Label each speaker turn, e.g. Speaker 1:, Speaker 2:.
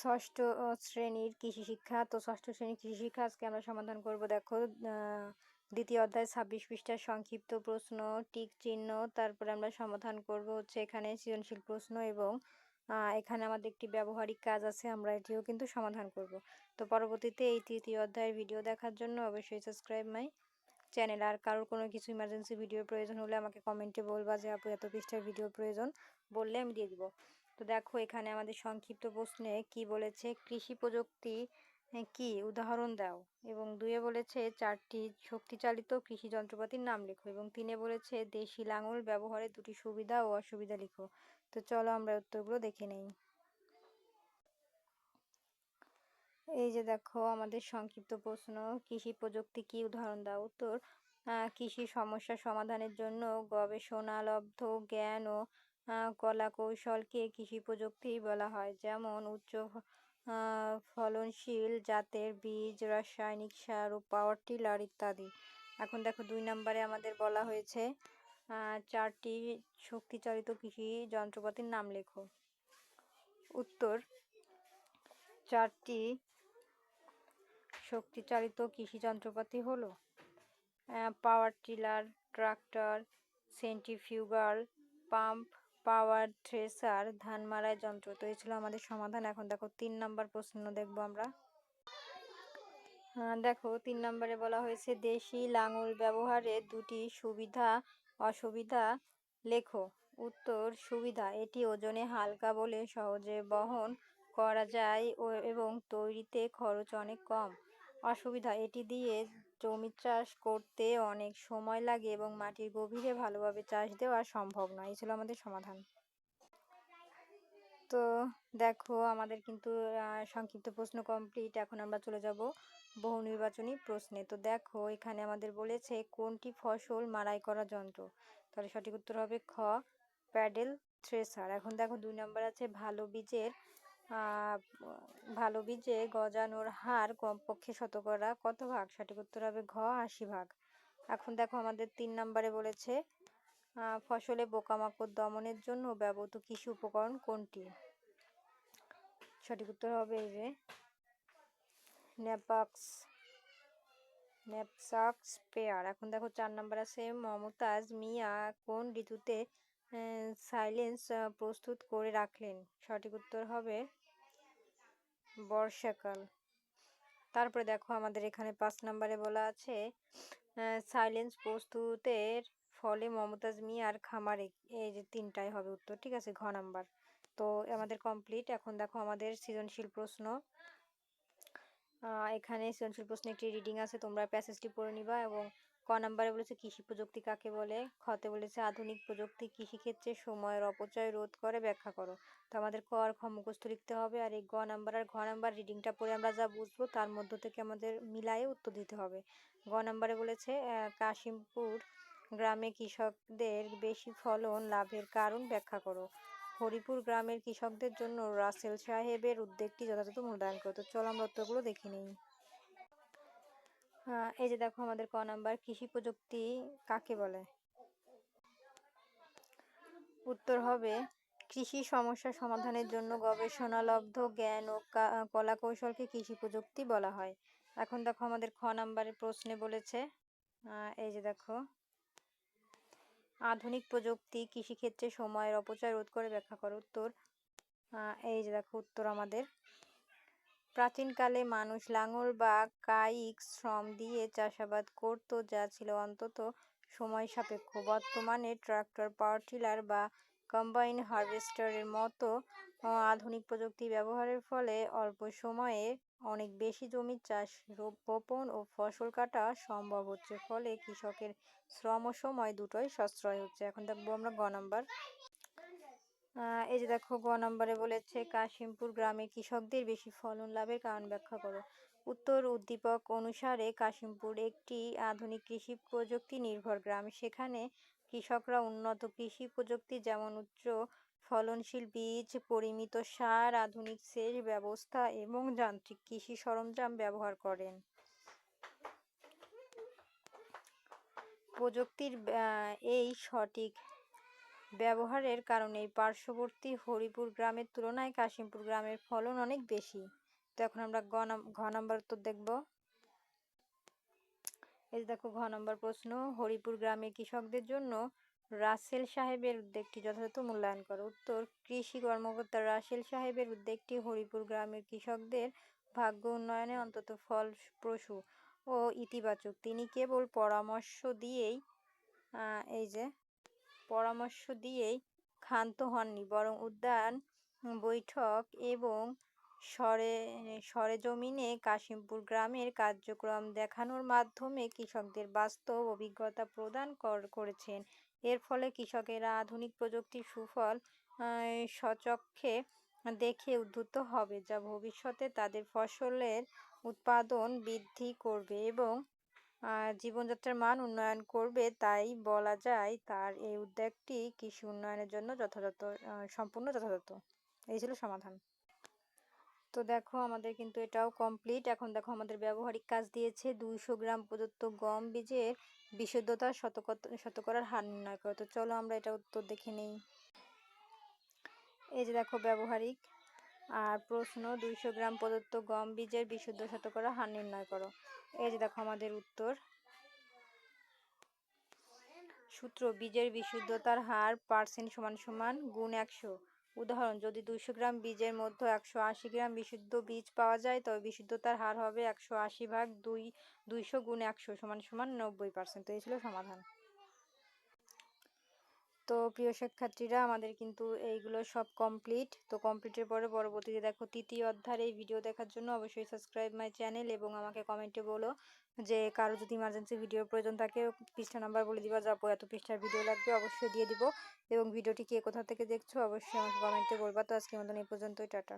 Speaker 1: ষষ্ঠ শ্রেণির কৃষি শিক্ষা। তো ষষ্ঠ শ্রেণির কৃষি শিক্ষা আজকে আমরা সমাধান করব। দেখো দ্বিতীয় অধ্যায়, ছাব্বিশ পৃষ্ঠার সংক্ষিপ্ত প্রশ্ন, টিক চিহ্ন, তারপরে আমরা সমাধান করব হচ্ছে এখানে সৃজনশীল প্রশ্ন এবং এখানে আমাদের একটি ব্যবহারিক কাজ আছে, আমরা এটিও কিন্তু সমাধান করব। তো পরবর্তীতে এই তৃতীয় অধ্যায়ের ভিডিও দেখার জন্য অবশ্যই সাবস্ক্রাইব মাই চ্যানেল। আর কারোর কোনো কিছু ইমার্জেন্সি ভিডিও প্রয়োজন হলে আমাকে কমেন্টে বলবা যে, আপু, এত পৃষ্ঠার ভিডিও প্রয়োজন। বললে আমি দিয়ে দিব। তো দেখো এখানে আমাদের সংক্ষিপ্ত প্রশ্নে কি বলেছে, কৃষি প্রযুক্তি কি? উদাহরণ দাও। এবং দুয়ে বলেছে, চারটি শক্তিচালিত কৃষি যন্ত্রপাতির নাম লেখো। এবং তিনে বলেছে, দেশি লাঙল ব্যবহারের দুটি সুবিধা ও অসুবিধা লিখো। তো চলো আমরা উত্তরগুলো দেখে নেই। এই যে দেখো আমাদের সংক্ষিপ্ত প্রশ্ন, কৃষি প্রযুক্তি কি? উদাহরণ দাও। উত্তর কৃষি সমস্যা সমাধানের জন্য গবেষণালব্ধ জ্ঞান ও কলা কৌশলকে কৃষি প্রযুক্তি বলা হয়। যেমন উচ্চ ফলনশীল জাতের বীজ, রাসায়নিক সার ও পাওয়ার টিলার ইত্যাদি। এখন দেখো দুই নম্বরে আমাদের বলা হয়েছে চারটি শক্তিচালিত কৃষি যন্ত্রপাতির নাম লেখো। উত্তর, চারটি শক্তিচালিত কৃষি যন্ত্রপাতি হলো power tiller, tractor centrifugal pump power thresher ধান মাড়াই যন্ত্র। তো এই ছিল আমাদের সমাধান। এখন দেখো, তিন নাম্বার প্রশ্ন দেখব আমরা। দেখো, তিন নম্বরে বলা হয়েছে, দেশি লাঙল ব্যবহারে দুটি সুবিধা, অসুবিধা লেখো। উত্তর, সুবিধা। এটি ওজনে হালকা বলে সহজে বহন করা যায় এবং তৈরিতে খরচ অনেক কম। অসুবিধা, এটি দিয়ে জমি চাষ করতে অনেক সময় লাগে এবং মাটির গভীরে ভালোভাবে চাষ দেওয়া সম্ভব নয়। এই ছিল আমাদের সমাধান। তো দেখো, আমাদের কিন্তু সংক্ষিপ্ত প্রশ্ন কমপ্লিট এখন আমরা চলে যাব বহু নির্বাচনী প্রশ্নে। তো দেখো, এখানে আমাদের বলেছে, কোনটি ফসল মাড়াই করা যন্ত্র? তাহলে সঠিক উত্তর হবে খ, প্যাডেল, থ্রেসার। এখন দেখো, দুই নম্বর আছে, ভালো বীজের ভালো বীজে গজানোর হার কমপক্ষে শতকরা কত ভাগ? সঠিক উত্তর হবে ঘ আশি ভাগ। এখন দেখো আমাদের তিন নম্বরে বলেছে ফসলে পোকামাকড় দমনের জন্য ব্যবহৃত কৃষি উপকরণ কোনটি? সঠিক উত্তর হবে এই যে, নেপাক্স নেপসাক স্পেয়ার এখন দেখো চার নাম্বার আছে মমতাজ মিয়া কোন ঋতুতে সাইলেন্স প্রস্তুত করে রাখলেন। সঠিক উত্তর হবে বর্ষাকাল। তারপরে দেখো আমাদের এখানে পাঁচ নম্বরে বলা আছে সাইলেন্স প্রস্তুতের ফলে মমতাজ মিয়ার খামারে, এই যে তিনটাই হবে উত্তর, ঠিক আছে? ঘ নাম্বার। তো আমাদের কমপ্লিট এখন দেখো আমাদের সৃজনশীল প্রশ্ন। এখানে সৃজনশীল প্রশ্নে একটি রিডিং আছে, তোমরা প্যাসেজটি পড়ে নিবা এবং ক নাম্বারে বলেছে, কৃষি প্রযুক্তি কাকে বলে? খতে বলেছে, আধুনিক প্রযুক্তি কৃষিক্ষেত্রে সময়ের অপচয় রোধ করে, ব্যাখ্যা করো। তো আমাদের ক আর খ লিখতে হবে, আর এই গ নাম্বার আর ঘ নাম্বার রিডিংটা পড়ে আমরা যা বুঝব, তার মধ্য থেকে আমাদের মিলায়ে উত্তর দিতে হবে। গ নাম্বারে বলেছে কাশিমপুর গ্রামে কৃষকদের বেশি ফলন লাভের কারণ ব্যাখ্যা করো। হরিপুর গ্রামের কৃষকদের জন্য রাসেল সাহেবের উদ্যোগটি যথাযথ মূল্যায়ন করো। তো চলো আমরা উত্তরগুলো দেখে নিই। এই যে দেখো আমাদের ক নাম্বার, কৃষি প্রযুক্তি কাকে বলে? উত্তর হবে, কৃষি সমস্যা সমাধানের জন্য গবেষণালব্ধ জ্ঞান ও কলা কৌশলকে কৃষি প্রযুক্তি বলা হয়। এখন দেখো আমাদের খ নাম্বারের প্রশ্নে বলেছে এই যে দেখো, আধুনিক প্রযুক্তি কৃষিক্ষেত্রে সময়ের অপচয় রোধ করে ব্যাখ্যা করো উত্তর। এই যে দেখো উত্তর আমাদের। প্রাচীনকালে মানুষ লাঙল বা কায়িক শ্রম দিয়ে চাষাবাদ করত, যা ছিল অন্তত সময় সাপেক্ষ। বর্তমানে ট্রাক্টর, পাওয়ার টিলার বা কম্বাইন হারভেস্টারের মতো আধুনিক প্রযুক্তি ব্যবহারের ফলে অল্প সময়ে অনেক বেশি জমি চাষ রোপ- বপন ও ফসল কাটা সম্ভব হচ্ছে। ফলে কৃষকের শ্রম ও সময় দুটোই সাশ্রয় হচ্ছে। এখন দেখব আমরা গ নাম্বার। এই যে দেখো, গ নম্বরে বলেছে, কাশিমপুর গ্রামের কৃষকদের বেশি ফলন লাভের কারণ ব্যাখ্যা করো। উত্তর উদ্দীপক অনুসারে কাশিমপুর একটি আধুনিক কৃষি প্রযুক্তি নির্ভর গ্রাম। সেখানে কৃষকরা উন্নত কৃষি প্রযুক্তি যেমন উচ্চ ফলনশীল বীজ, পরিমিত সার, আধুনিক সেচ ব্যবস্থা এবং যান্ত্রিক কৃষি সরঞ্জাম ব্যবহার করেন। প্রযুক্তির এই সঠিক ব্যবহারের কারণে পার্শ্ববর্তী হরিপুর গ্রামের তুলনায় কাশিমপুর গ্রামের ফলন অনেক বেশি। তো এখন আমরা ঘ নাম্বার উত্তর দেখব। এই দেখো, ঘ নম্বর প্রশ্ন, হরিপুর গ্রামের কৃষকদের জন্য রাসেল সাহেবের উদ্যোগটি যথাযথ মূল্যায়ন করো। উত্তর, কৃষি কর্মকর্তা রাসেল সাহেবের উদ্যোগটি হরিপুর গ্রামের কৃষকদের ভাগ্য উন্নয়নে অন্তত ফলপ্রসূ ও ইতিবাচক। তিনি কেবল পরামর্শ দিয়েই এই যে পরামর্শ দিয়েই ক্ষান্ত হননি। বরং উদ্যান, বৈঠক এবং সরে, সরেজমিনে কাশিমপুর গ্রামের কার্যক্রম দেখানোর মাধ্যমে কৃষকদের বাস্তব অভিজ্ঞতা প্রদান করেছেন। এর ফলে কৃষকেরা আধুনিক প্রযুক্তির সুফল সচক্ষে দেখে উদ্ধৃত হবে, যা ভবিষ্যতে তাদের ফসলের উৎপাদন বৃদ্ধি করবে এবং জীবনযাত্রার মান উন্নয়ন করবে তাই বলা যায় তার এই উদ্যোগটি কৃষি উন্নয়নের জন্য যথাযথ সম্পূর্ণ যথাযথ। এই ছিল সমাধান। তো দেখো আমাদের কিন্তু এটাও কমপ্লিট এখন দেখো আমাদের ব্যবহারিক কাজ দিয়েছে দুইশো গ্রাম প্রদত্ত গম বীজের বিশুদ্ধতার শতকরার হার নির্ণয় করে। তো চলো আমরা এটা উত্তর দেখে নেই। এই যে দেখো ব্যবহারিক আর প্রশ্ন, দুইশো গ্রাম প্রদত্ত গম বীজের বিশুদ্ধ শতকরা হার নির্ণয় করো। এই যে দেখো আমাদের উত্তর। সূত্র, বীজের বিশুদ্ধতার হার পার্সেন্ট সমান সমান গুণ একশো। উদাহরণ, যদি দুইশো গ্রাম বীজের মধ্যে একশো আশি গ্রাম বিশুদ্ধ বীজ পাওয়া যায়, তবে বিশুদ্ধতার হার হবে একশো আশি ভাগ দুই, দুইশো গুণ একশো সমান সমান নব্বই পার্সেন্ট। তো এই ছিল সমাধান। তো প্রিয় শিক্ষার্থীরা, আমাদের কিন্তু এইগুলো সব কমপ্লিট তো কমপ্লিটের পরে পরবর্তীতে দেখো তৃতীয় অধ্যায়ের এই ভিডিও দেখার জন্য অবশ্যই সাবস্ক্রাইব মাই চ্যানেল এবং আমাকে কমেন্টে বলো যে কারও যদি ইমার্জেন্সি ভিডিওর প্রয়োজন থাকে, পৃষ্ঠা নাম্বার বলে দিবা যাব এত পৃষ্ঠার ভিডিও লাগবে, অবশ্যই দিয়ে দিব। এবং ভিডিওটি কে কোথা থেকে দেখছ, অবশ্যই আমাকে কমেন্টে বলবা। তো আজকের মতন এই পর্যন্তই, টাটা।